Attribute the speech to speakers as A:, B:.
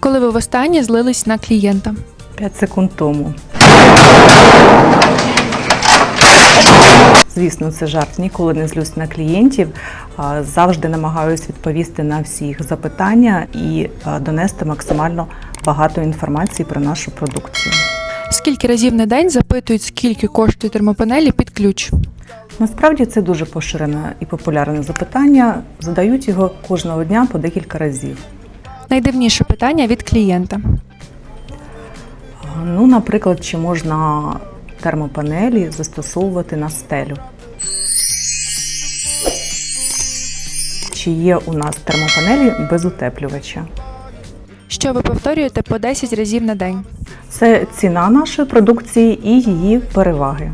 A: Коли ви востаннє злились на клієнта?
B: 5 секунд тому. Звісно, це жарт. Ніколи не злюсь на клієнтів. Завжди намагаюся відповісти на всі їх запитання і донести максимально багато інформації про нашу продукцію.
A: Скільки разів на день запитують, скільки коштує термопанелі під ключ?
B: Насправді це дуже поширене і популярне запитання. Задають його кожного дня по декілька разів.
A: Найдивніше питання від клієнта.
B: Ну, наприклад, чи можна термопанелі застосовувати на стелю? Чи є у нас термопанелі без утеплювача?
A: Що ви повторюєте по 10 разів на день?
B: Це ціна нашої продукції і її переваги.